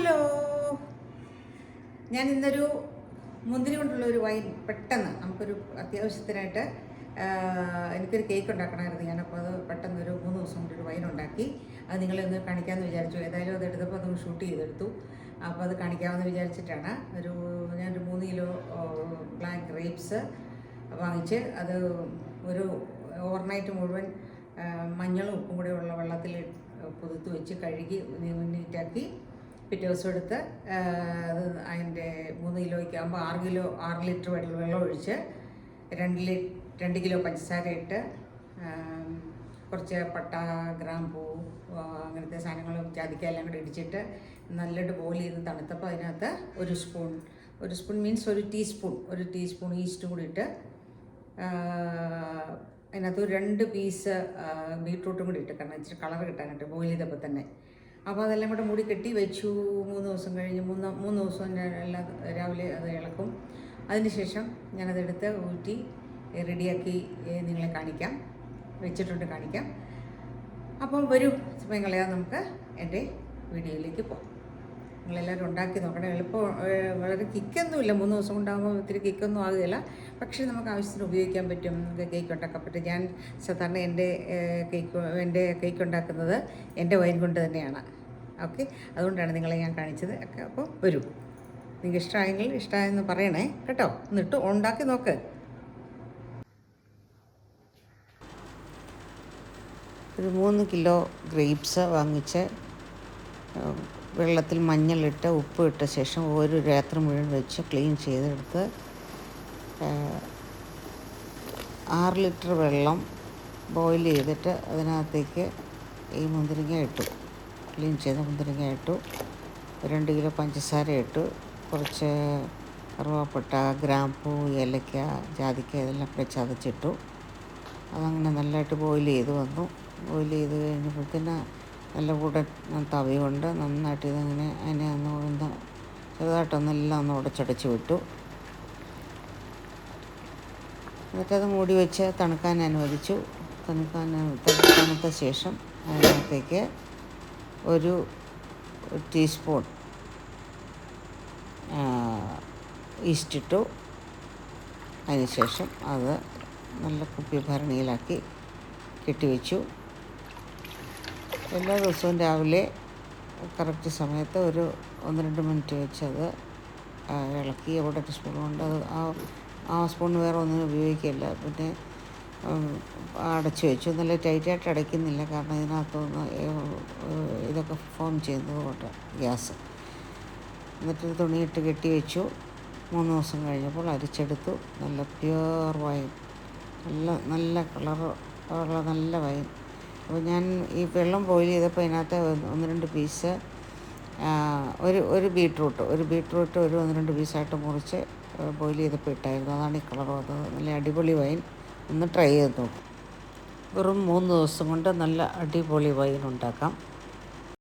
Hello. ഞാൻ ഇന്നൊരു മുന്തിരി കൊണ്ടുള്ള ഒരു വൈൻ പെട്ടെന്ന് നമുക്കൊരു അത്യാവശ്യത്തിനായിട്ട് എനിക്കൊരു കേക്ക് ഉണ്ടാക്കണമായിരുന്നു ഞാനപ്പോൾ അത് പെട്ടെന്ന് ഒരു മൂന്ന് ദിവസം കൊണ്ട് ഒരു വൈൻ ഉണ്ടാക്കി. അത് നിങ്ങളെ ഒന്ന് കാണിക്കാമെന്ന് വിചാരിച്ചു. ഏതായാലും അത് എടുത്തപ്പോൾ അത് ഷൂട്ട് ചെയ്തെടുത്തു. അപ്പോൾ അത് കാണിക്കാമെന്ന് വിചാരിച്ചിട്ടാണ്. ഒരു ഞാനൊരു മൂന്ന് കിലോ ബ്ലാക്ക് ഗ്രേപ്സ് വാങ്ങിച്ച് അത് ഒരു ഓവർനൈറ്റ് മുഴുവൻ മഞ്ഞളും ഉപ്പും കൂടെ ഉള്ള വെള്ളത്തിൽ പുതുത്ത് വെച്ച് കഴുകി നീറ്റാക്കി പിറ്റേ ദിവസം എടുത്ത് അതിന്റെ മൂന്ന് കിലോയ്ക്ക് ആകുമ്പോൾ ആറ് കിലോ ആറ് ലിറ്റർ വെള്ളം വെള്ളം ഒഴിച്ച് രണ്ട് ലി രണ്ട് കിലോ പഞ്ചസാര ഇട്ട് കുറച്ച് പട്ട ഗ്രാമ്പൂ അങ്ങനത്തെ സാധനങ്ങളും എല്ലാം കൂടി ഇടിച്ചിട്ട് നല്ലിട്ട് ബോയിൽ ചെയ്ത് തണുത്തപ്പോൾ അതിനകത്ത് ഒരു സ്പൂൺ ഒരു സ്പൂൺ മീൻസ് ഒരു ടീസ്പൂൺ ഒരു ടീസ്പൂൺ ഈസ്റ്റും കൂടി ഇട്ട് അതിനകത്ത് രണ്ട് പീസ് ബീട്രൂട്ടും കൂടി ഇട്ട് കാരണം ഇച്ചിരി കളർ കിട്ടാനായിട്ട് ബോയിൽ ചെയ്തപ്പോൾ തന്നെ. അപ്പോൾ അതെല്ലാം കൂടെ മൂടി കെട്ടി വെച്ചു. മൂന്ന് ദിവസം കഴിഞ്ഞ് മൂന്ന് മൂന്ന് ദിവസം എല്ലാം രാവിലെ അത് ഇളക്കും. അതിനുശേഷം ഞാനതെടുത്ത് ഊറ്റി റെഡിയാക്കി നിങ്ങളെ കാണിക്കാം. വെച്ചിട്ടുണ്ട് കാണിക്കാം. അപ്പോൾ വരൂ കളയാതെ നമുക്ക് എന്റെ വീഡിയോയിലേക്ക് പോകാം. നിങ്ങളെല്ലാവരും ഉണ്ടാക്കി നോക്കണം. എളുപ്പം വളരെ കിക്കൊന്നുമില്ല മൂന്ന് ദിവസം കൊണ്ടാകുമ്പോൾ ഒത്തിരി കിക്കൊന്നും ആകുകയില്ല. പക്ഷേ നമുക്ക് ആവശ്യത്തിന് ഉപയോഗിക്കാൻ പറ്റും. നമുക്ക് കേക്ക് ഉണ്ടാക്കാൻ പറ്റും. ഞാൻ സാധാരണ എന്റെ കേക്ക് എന്റെ കേക്ക് ഉണ്ടാക്കുന്നത് എന്റെ വൈൻ കൊണ്ട് തന്നെയാണ്. ഓക്കെ അതുകൊണ്ടാണ് നിങ്ങളെ ഞാൻ കാണിച്ചത്. ഒക്കെ അപ്പോൾ വരൂ. നിങ്ങൾക്ക് ഇഷ്ടമായെങ്കിൽ ഇഷ്ടമായെന്ന് പറയണേ. കേട്ടോ? എന്നിട്ട് ഉണ്ടാക്കി നോക്ക്. ഒരു മൂന്ന് കിലോ ഗ്രേപ്സ് വാങ്ങിച്ച് വെള്ളത്തിൽ മഞ്ഞളിട്ട് ഉപ്പ് ഇട്ട ശേഷം ഒരു രാത്രി മുഴുവൻ വെച്ച് ക്ലീൻ ചെയ്തെടുത്ത് ആറ് ലിറ്റർ വെള്ളം ബോയിൽ ചെയ്തിട്ട് അതിനകത്തേക്ക് ഈ മുന്തിരിങ്ങ ഇട്ടു. ക്ലീൻ ചെയ്ത മുന്തിരിങ്ങ ഇട്ടു. രണ്ട് കിലോ പഞ്ചസാര ഇട്ടു. കുറച്ച് കറുവാപ്പട്ട ഗ്രാമ്പൂ ഏലക്ക ജാതിക്ക ഇതെല്ലാം കൂടെ ചതച്ചിട്ടു അതങ്ങനെ നല്ലതായിട്ട് ബോയിൽ ചെയ്ത് വന്നു. ബോയിൽ ചെയ്ത് കഴിഞ്ഞപ്പോഴത്തേന് നല്ല കൂടെ തവിയുണ്ട് നന്നായിട്ട് ഇതങ്ങനെ അതിനെ ഒന്ന് ഒന്ന് ചെറുതായിട്ടൊന്നെല്ലാം ഒന്ന് ഉടച്ചടച്ച് വിട്ടു. എന്നിട്ടത് മൂടി വെച്ച് തണുക്കാൻ അനുവദിച്ചു. തണുക്കാൻ തണു- തണുത്ത ശേഷം അതിനകത്തേക്ക് ഒരു ടീസ്പൂൺ ഈസ്റ്റ് ഇട്ടു അതിനുശേഷം അത് നല്ല കുപ്പി ഭരണിയിലാക്കി കെട്ടിവെച്ചു എല്ലാ ദിവസവും രാവിലെ കറക്റ്റ് സമയത്ത് ഒരു ഒന്ന് രണ്ട് മിനിറ്റ് വെച്ചത് ഇളക്കി അവിടെ സ്പൂൺ കൊണ്ട് അത് ആ ആ സ്പൂൺ വേറെ ഒന്നും ഉപയോഗിക്കില്ല പിന്നെ അടച്ചു വെച്ചു. നല്ല ടൈറ്റായിട്ട് അടയ്ക്കുന്നില്ല. കാരണം ഇതിനകത്തുനിന്ന് ഇതൊക്കെ ഫോം ചെയ്യുന്നത് കൊണ്ട് ഗ്യാസ്. എന്നിട്ട് തുണിയിട്ട് കെട്ടി വെച്ചു. മൂന്ന് ദിവസം കഴിഞ്ഞപ്പോൾ അരിച്ചെടുത്തു. നല്ല പ്യുവർ വൈൻ നല്ല നല്ല കളർ ഉള്ള നല്ല വൈൻ അപ്പോൾ ഞാൻ ഈ വെള്ളം ബോയിൽ ചെയ്തപ്പോൾ അതിനകത്ത് ഒന്ന് രണ്ട് പീസ് ഒരു ഒരു ബീട്രൂട്ട് ഒരു ബീട്രൂട്ട് ഒരു ഒന്ന് രണ്ട് പീസായിട്ട് മുറിച്ച് ബോയിൽ ചെയ്തപ്പോൾ ഇട്ടായിരുന്നു. അതാണ് ഈ കളർ വന്നത്. നല്ല അടിപൊളി വൈൻ ഒന്ന് ട്രൈ ചെയ്ത് നോക്കും. വെറും മൂന്ന് ദിവസം കൊണ്ട് നല്ല അടിപൊളി വൈൻ ഉണ്ടാക്കാം.